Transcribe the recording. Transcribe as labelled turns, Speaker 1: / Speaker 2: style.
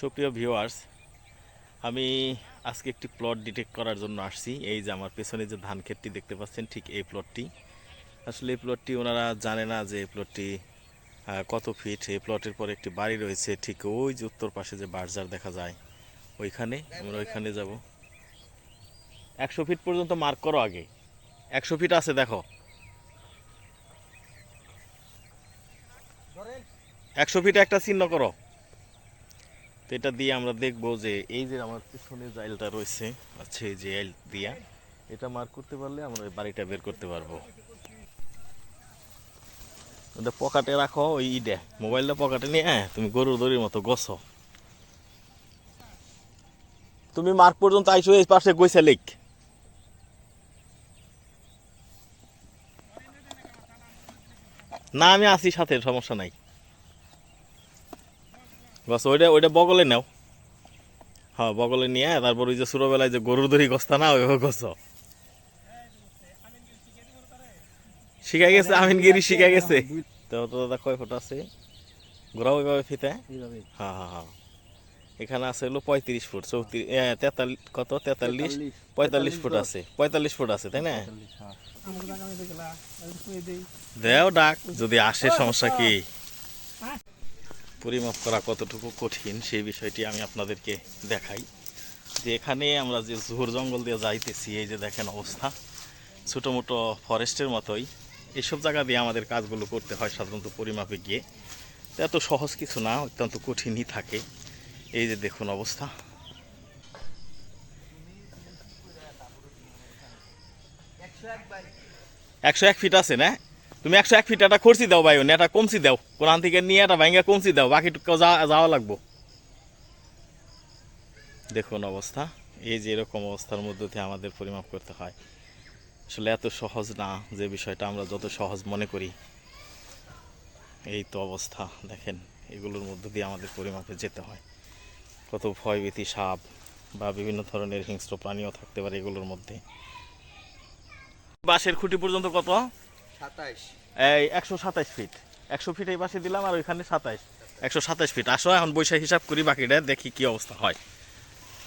Speaker 1: সুপ্রিয় ভিউয়ার্স আমি আজকে একটি প্লট ডিটেক্ট করার জন্য আসছি। এই যে আমার পেছনে যে ধান ক্ষেতটি দেখতে পাচ্ছেন, ঠিক এই প্লটটি আসলে এই প্লটটি ওনারা জানে না যে এই প্লটটি কত ফিট এই প্লটের পরে একটি বাড়ি রয়েছে, ঠিক ওই যে উত্তর পাশে যে বার্জার দেখা যায়, ওইখানে আমরা ওইখানে যাব। একশো ফিট পর্যন্ত মার্ক করো আগে। একশো ফিট আছে, দেখো। একশো ফিট একটা চিহ্ন করো। তো এটা দিয়ে আমরা দেখব যে এই যে আমার পিছনে জাইলটা রয়েছে আচ্ছা এই যে জাইল দিয়া, এটা মার্ক করতে পারলে আমরা বাড়িটা বের করতে পারব। ওটা পকেটে রাখো, ওই ইডে, মোবাইলটা পকেটে নিয়ে হ্যাঁ তুমি গরুর দড়ির মতো গছো। তুমি মার্ক পর্যন্ত আইসো এই পাশে গইছে লিক। না, আমি আছি সাথে, সমস্যা নাই। বাস ওইটা ওইটা বগলে নাও। হ্যাঁ বগলে নিয়ে তারপর ওই যে ছোটবেলায় যে গরুর দড়ি গস্তা না ওইভাবে গছ। শিখা গেছে আমিনগিরি শিখা গেছে। তো তো দাদা কয় ফুট আছে? ঘোরাও ওইভাবে ফিতে? হ্যাঁ হ্যাঁ হ্যাঁ। এখানে আছে হলো পঁয়ত্রিশ ফুট চৌত্রিশ তেতাল্লিশ কত? তেতাল্লিশ? পঁয়তাল্লিশ ফুট আছে পঁয়তাল্লিশ ফুট আছে তাই না?
Speaker 2: দেই
Speaker 1: দেও ডাক যদি আসে সমস্যা কি? পরিমাপ করা কতটুকু কঠিন সেই বিষয়টি আমি আপনাদেরকে দেখাই। যে এখানে আমরা যে ঝোর জঙ্গল দিয়ে যাইতেছি, এই যে দেখেন অবস্থা। ছোটো মোটো ফরেস্টের মতোই। এসব জায়গা দিয়ে আমাদের কাজগুলো করতে হয় সাধারণত পরিমাপে গিয়ে। এত সহজ কিছু না, অত্যন্ত কঠিনই থাকে। এই যে দেখুন অবস্থা। একশো এক ফিট আছে না? তুমি একশো এক ফিট একটা খরচি দাও ভাই এটা কমছি দাও। কোরআন থেকে নিয়ে একটা ভাঙ্গা কমছি দাও বাকিটুকু যাওয়া লাগবো। দেখুন অবস্থা, এই যে এরকম অবস্থার মধ্যে দিয়ে আমাদের পরিমাপ করতে হয়। আসলে এত সহজ না যে বিষয়টা আমরা যত সহজ মনে করি। এই তো অবস্থা, দেখেন, এগুলোর মধ্য দিয়ে আমাদের পরিমাপে যেতে হয়। কত ভয়ভীতি সাপ বা বিভিন্ন ধরনের হিংস্র প্রাণীও থাকতে পারে এগুলোর মধ্যে। বাঁশের খুঁটি পর্যন্ত কত? এই একশো সাতাশ ফিট একশো ফিট এই পাশে দিলাম আর ওইখানে সাতাশ একশো সাতাশ ফিট আসো, এখন বৈশাখ হিসাব করি বাকিটা, দেখি কি অবস্থা হয়।